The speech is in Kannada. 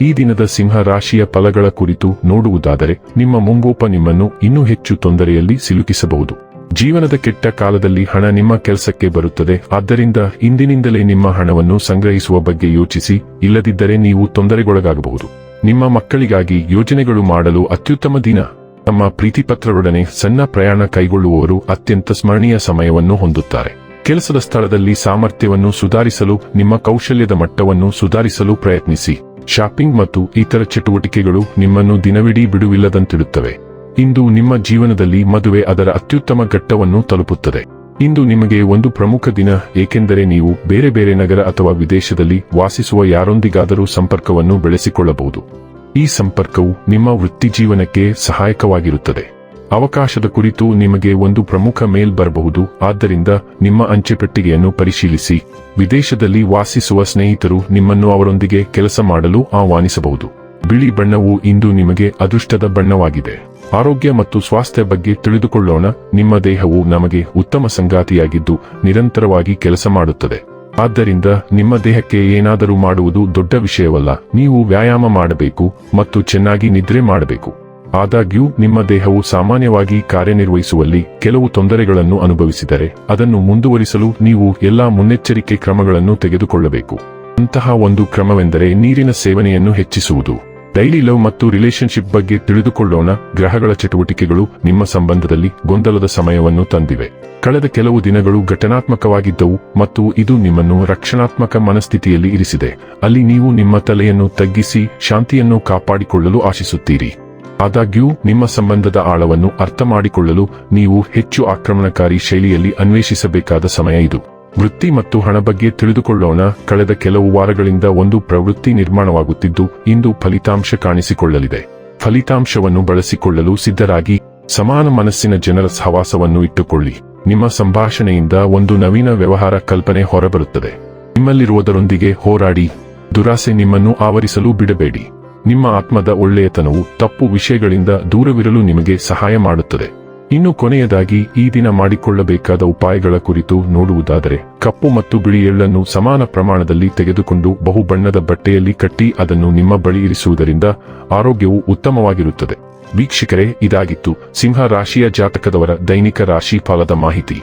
ಈ ದಿನದ ಸಿಂಹ ರಾಶಿಯ ಫಲಗಳ ಕುರಿತು ನೋಡುವುದಾದರೆ, ನಿಮ್ಮ ಮುಂಗೋಪ ನಿಮ್ಮನ್ನು ಇನ್ನೂ ಹೆಚ್ಚು ತೊಂದರೆಯಲ್ಲಿ ಸಿಲುಕಿಸಬಹುದು. ಜೀವನದ ಕೆಟ್ಟ ಕಾಲದಲ್ಲಿ ಹಣ ನಿಮ್ಮ ಕೆಲಸಕ್ಕೆ ಬರುತ್ತದೆ. ಆದ್ದರಿಂದ ಇಂದಿನಿಂದಲೇ ನಿಮ್ಮ ಹಣವನ್ನು ಸಂಗ್ರಹಿಸುವ ಬಗ್ಗೆ ಯೋಚಿಸಿ, ಇಲ್ಲದಿದ್ದರೆ ನೀವು ತೊಂದರೆಗೊಳಗಾಗಬಹುದು. ನಿಮ್ಮ ಮಕ್ಕಳಿಗಾಗಿ ಯೋಜನೆಗಳು ಮಾಡಲು ಅತ್ಯುತ್ತಮ ದಿನ. ತಮ್ಮ ಪ್ರೀತಿಪತ್ರರೊಡನೆ ಸಣ್ಣ ಪ್ರಯಾಣ ಕೈಗೊಳ್ಳುವವರು ಅತ್ಯಂತ ಸ್ಮರಣೀಯ ಸಮಯವನ್ನು ಹೊಂದುತ್ತಾರೆ. ಕೆಲಸದ ಸ್ಥಳದಲ್ಲಿ ಸಾಮರ್ಥ್ಯವನ್ನು ಸುಧಾರಿಸಲು, ನಿಮ್ಮ ಕೌಶಲ್ಯದ ಮಟ್ಟವನ್ನು ಸುಧಾರಿಸಲು ಪ್ರಯತ್ನಿಸಿ. ಶಾಪಿಂಗ್ ಮತ್ತು ಇತರ ಚಟುವಟಿಕೆಗಳು ನಿಮ್ಮನ್ನು ದಿನವಿಡೀ ಬಿಡುವಿಲ್ಲದಂತಿಡುತ್ತವೆ. ಇಂದು ನಿಮ್ಮ ಜೀವನದಲ್ಲಿ ಮದುವೆ ಅದರ ಅತ್ಯುತ್ತಮ ಘಟ್ಟವನ್ನು ತಲುಪುತ್ತದೆ. ಇಂದು ನಿಮಗೆ ಒಂದು ಪ್ರಮುಖ ದಿನ, ಏಕೆಂದರೆ ನೀವು ಬೇರೆ ಬೇರೆ ನಗರ ಅಥವಾ ವಿದೇಶದಲ್ಲಿ ವಾಸಿಸುವ ಯಾರೊಂದಿಗಾದರೂ ಸಂಪರ್ಕವನ್ನು ಬೆಳೆಸಿಕೊಳ್ಳಬಹುದು. ಈ ಸಂಪರ್ಕವು ನಿಮ್ಮ ವೃತ್ತಿಜೀವನಕ್ಕೆ ಸಹಾಯಕವಾಗಿರುತ್ತದೆ. ಅವಕಾಶದ ಕುರಿತು ನಿಮಗೆ ಒಂದು ಪ್ರಮುಖ ಮೇಲ್ ಬರಬಹುದು. ಆದ್ದರಿಂದ ನಿಮ್ಮ ಅಂಚೆಪೆಟ್ಟಿಗೆಯನ್ನು ಪರಿಶೀಲಿಸಿ. ವಿದೇಶದಲ್ಲಿ ವಾಸಿಸುವ ಸ್ನೇಹಿತರು ನಿಮ್ಮನ್ನು ಅವರೊಂದಿಗೆ ಕೆಲಸ ಮಾಡಲು ಆಹ್ವಾನಿಸಬಹುದು. ಬಿಳಿ ಬಣ್ಣವು ಇಂದು ನಿಮಗೆ ಅದೃಷ್ಟದ ಬಣ್ಣವಾಗಿದೆ. ಆರೋಗ್ಯ ಮತ್ತು ಸ್ವಾಸ್ಥ್ಯ ಬಗ್ಗೆ ತಿಳಿದುಕೊಳ್ಳೋಣ. ನಿಮ್ಮ ದೇಹವು ನಮಗೆ ಉತ್ತಮ ಸಂಗಾತಿಯಾಗಿದ್ದು ನಿರಂತರವಾಗಿ ಕೆಲಸ ಮಾಡುತ್ತದೆ. ಆದ್ದರಿಂದ ನಿಮ್ಮ ದೇಹಕ್ಕೆ ಏನಾದರೂ ಮಾಡುವುದು ದೊಡ್ಡ ವಿಷಯವಲ್ಲ. ನೀವು ವ್ಯಾಯಾಮ ಮಾಡಬೇಕು ಮತ್ತು ಚೆನ್ನಾಗಿ ನಿದ್ರೆ ಮಾಡಬೇಕು. ಆದಾಗ್ಯೂ, ನಿಮ್ಮ ದೇಹವು ಸಾಮಾನ್ಯವಾಗಿ ಕಾರ್ಯನಿರ್ವಹಿಸುವಲ್ಲಿ ಕೆಲವು ತೊಂದರೆಗಳನ್ನು ಅನುಭವಿಸಿದರೆ, ಅದನ್ನು ಮುಂದುವರಿಸಲು ನೀವು ಎಲ್ಲಾ ಮುನ್ನೆಚ್ಚರಿಕೆ ಕ್ರಮಗಳನ್ನು ತೆಗೆದುಕೊಳ್ಳಬೇಕು. ಅಂತಹ ಒಂದು ಕ್ರಮವೆಂದರೆ ನೀರಿನ ಸೇವನೆಯನ್ನು ಹೆಚ್ಚಿಸುವುದು. ಡೈಲಿ ಲವ್ ಮತ್ತು ರಿಲೇಶನ್ಶಿಪ್ ಬಗ್ಗೆ ತಿಳಿದುಕೊಳ್ಳೋಣ. ಗ್ರಹಗಳ ಚಟುವಟಿಕೆಗಳು ನಿಮ್ಮ ಸಂಬಂಧದಲ್ಲಿ ಗೊಂದಲದ ಸಮಯವನ್ನು ತಂದಿವೆ. ಕಳೆದ ಕೆಲವು ದಿನಗಳು ಘಟನಾತ್ಮಕವಾಗಿದ್ದವು ಮತ್ತು ಇದು ನಿಮ್ಮನ್ನು ರಕ್ಷಣಾತ್ಮಕ ಮನಸ್ಥಿತಿಯಲ್ಲಿ ಇರಿಸಿದೆ. ಅಲ್ಲಿ ನೀವು ನಿಮ್ಮ ತಲೆಯನ್ನು ತಗ್ಗಿಸಿ, ಶಾಂತಿಯನ್ನು ಕಾಪಾಡಿಕೊಳ್ಳಲು ಆಶಿಸುತ್ತೀರಿ. ಆದಾಗ್ಯೂ, ನಿಮ್ಮ ಸಂಬಂಧದ ಆಳವನ್ನು ಅರ್ಥ ಮಾಡಿಕೊಳ್ಳಲು ನೀವು ಹೆಚ್ಚು ಆಕ್ರಮಣಕಾರಿ ಶೈಲಿಯಲ್ಲಿ ಅನ್ವೇಷಿಸಬೇಕಾದ ಸಮಯ ಇದು. ವೃತ್ತಿ ಮತ್ತು ಹಣ ಬಗ್ಗೆ ತಿಳಿದುಕೊಳ್ಳೋಣ. ಕಳೆದ ಕೆಲವು ವಾರಗಳಿಂದ ಒಂದು ಪ್ರವೃತ್ತಿ ನಿರ್ಮಾಣವಾಗುತ್ತಿದ್ದು, ಇಂದು ಫಲಿತಾಂಶ ಕಾಣಿಸಿಕೊಳ್ಳಲಿದೆ. ಫಲಿತಾಂಶವನ್ನು ಬಳಸಿಕೊಳ್ಳಲು ಸಿದ್ಧರಾಗಿ, ಸಮಾನ ಮನಸ್ಸಿನ ಜನರ ಸಹವಾಸವನ್ನು ಇಟ್ಟುಕೊಳ್ಳಿ. ನಿಮ್ಮ ಸಂಭಾಷಣೆಯಿಂದ ಒಂದು ನವೀನ ವ್ಯವಹಾರ ಕಲ್ಪನೆ ಹೊರಬರುತ್ತದೆ. ನಿಮ್ಮಲ್ಲಿರುವುದರೊಂದಿಗೆ ಹೋರಾಡಿ. ದುರಾಸೆ ನಿಮ್ಮನ್ನು ಆವರಿಸಲು ಬಿಡಬೇಡಿ. ನಿಮ್ಮ ಆತ್ಮದ ಒಳ್ಳೆಯತನವು ತಪ್ಪು ವಿಷಯಗಳಿಂದ ದೂರವಿರಲು ನಿಮಗೆ ಸಹಾಯ ಮಾಡುತ್ತದೆ. ಇನ್ನು ಕೊನೆಯದಾಗಿ, ಈ ದಿನ ಮಾಡಿಕೊಳ್ಳಬೇಕಾದ ಉಪಾಯಗಳ ಕುರಿತು ನೋಡುವುದಾದರೆ, ಕಪ್ಪು ಮತ್ತು ಬಿಳಿ ಎಳ್ಳನ್ನು ಸಮಾನ ಪ್ರಮಾಣದಲ್ಲಿ ತೆಗೆದುಕೊಂಡು ಬಹುಬಣ್ಣದ ಬಟ್ಟೆಯಲ್ಲಿ ಕಟ್ಟಿ ಅದನ್ನು ನಿಮ್ಮ ಬಳಿ ಇರಿಸುವುದರಿಂದ ಆರೋಗ್ಯವು ಉತ್ತಮವಾಗಿರುತ್ತದೆ. ವೀಕ್ಷಕರೇ, ಇದಾಗಿತ್ತು ಸಿಂಹ ರಾಶಿಯ ಜಾತಕದವರ ದೈನಿಕ ರಾಶಿ ಫಲದ ಮಾಹಿತಿ.